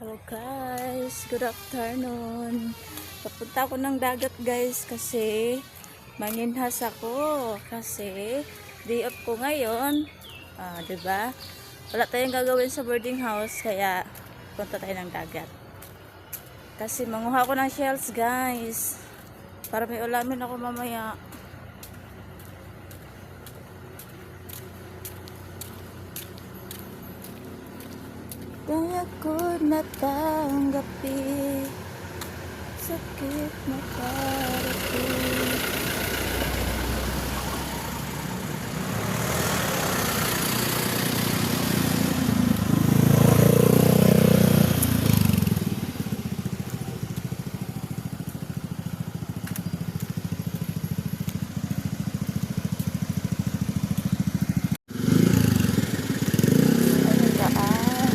Hello guys, good afternoon. Papunta ako ng dagat guys kasi manginhas ako kasi day off ko ngayon. Ah, 'di ba? Wala tayong gagawin sa boarding house kaya punta tayo ng dagat. Kasi manguha ako ng shells guys. Para may ulamin ako mamaya. Kaya ko natanggapi Sakit na parating Ang daan.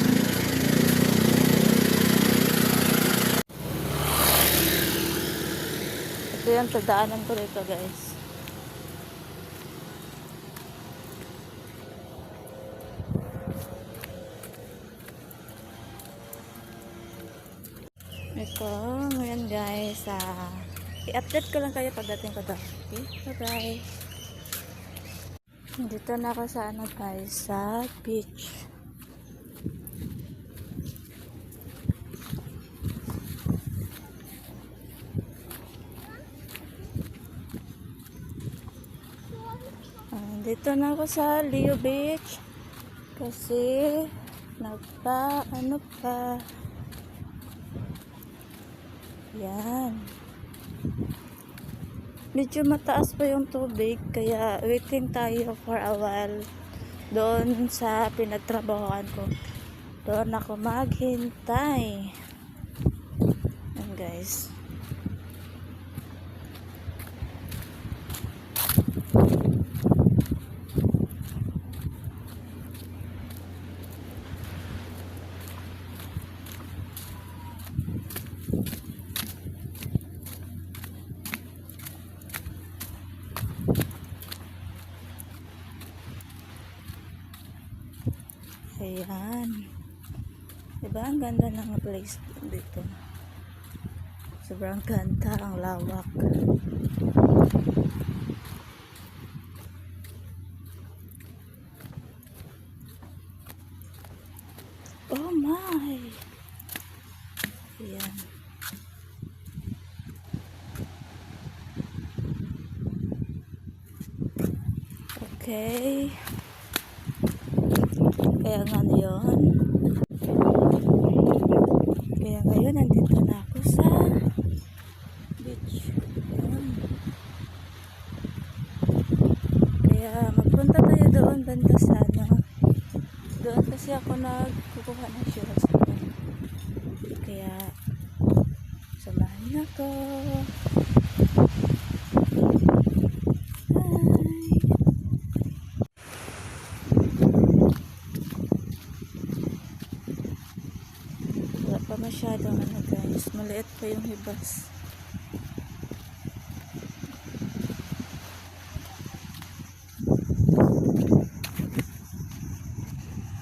Ito yung tadaanan ko dito guys. Ito, ngayon guys, ah, i-update ko lang kayo pagdating ko doon. Okay, bye-bye. Dito na ako sa ano guys, sa beach. Ah, dito na ako sa Leo Beach kasi nagpa ano pa. Yan. Medyo mataas pa yung tubig kaya waiting tayo for a while doon sa pinagtrabahoan ko. Doon ako maghintay. Yan guys Ayan. Diba? Ang ganda ng place dito. Sobrang ganda. Ang lawak. Oh my! Ayan. Okay. Kaya nga yun. Kaya ngayon, nandito na ako sa beach. Ayan. Kaya magpunta tayo doon banda sa. Doon kasi ako nagkukuha ng shoes. Kaya samahan niyo ako. Masyadong ano guys. Maliit pa yung hibas.